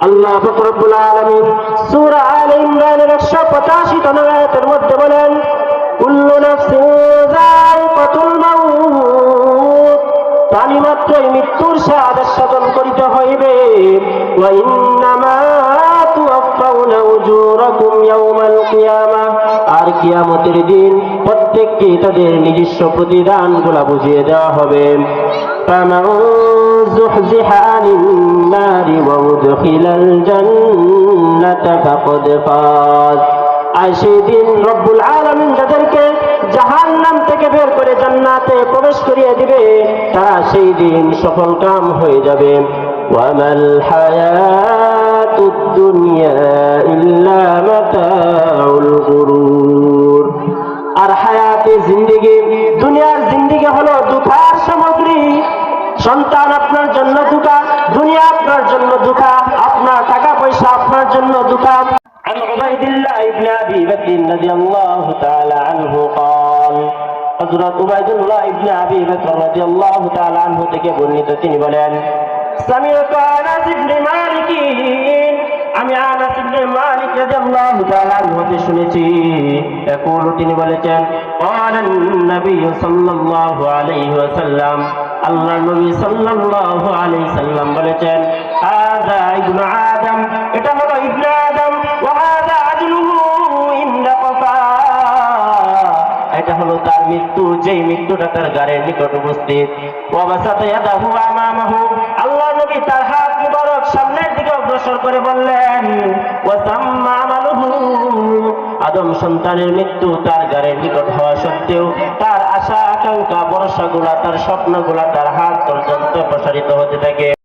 আল্লাহ ফকরবুল আলমিন সুরা আল ইমরানের একশো পঁচাশি তনায়তের মধ্যে বলেন, কুল্লু প্রাণী মাত্রই মৃত্যুর স্বাদ আস্বাদন করিতে হইবে। আর কিয়ামতের দিন প্রত্যেককে তাদের নিজস্ব প্রতিদানগুলা বুঝিয়ে দেওয়া হবে। فمن زحزح عن النار وادخل الجنة فقد فاز আর সেই দিন রব্বুল আলমিন যাদেরকে জাহান নাম থেকে বের করে জান্নাতে প্রবেশ করিয়ে দিবে তারা সেই দিন সফল কাম হয়ে যাবে ওয়ামাল হায়াতুদ দুনিয়া ইল্লা মাতাউল গুরুর আর হায়াতে জিন্দিগি সন্তান আপনার জন্য দুঃখা দুনিয়া আপনার জন্য দুঃখা আপনার টাকা পয়সা আপনার জন্য দুঃখা عن عبيد الله بن ابي بكر رضي الله تعالى عنه قال হযরত উবাইদুল্লাহ ইবনে আবি বকর রাদিয়াল্লাহু তাআলা আনহু থেকে বর্ণিত তিনি বলেন সামি'তু আনাস ইবনে মালিক আমি আনাস ইবনে মালিক শুনেছি। এখন তিনি বলেছেন ক্বালান নবী সাল্লাল্লাহু আলাইহি ওয়াসাল্লাম। আল্লাহ নবী সাল্লাল্লাহু আলাইহি সাল্লাম বলেছেন, হাযা এটা হলো ইবনু আদম। ওয়া হাযা আজলুহু এটা হলো তার মৃত্যু। যেই মৃত্যুটা তার গাড়ির নিকট উপস্থিত। ওয়া বাসাতা ইয়াদাহু আমামাহু। আল্লাহ নবী তার হাত সামনের দিকে অগ্রসর করে বললেন আদম সন্তানের মৃত্যু তার গাড়ির নিকট হওয়া সত্ত্বেও তার আশা, আকাঙ্ক্ষা, ভরসাগুলা, তার স্বপ্নগুলা, তার হাত পর্যন্ত প্রসারিত হতে থাকে।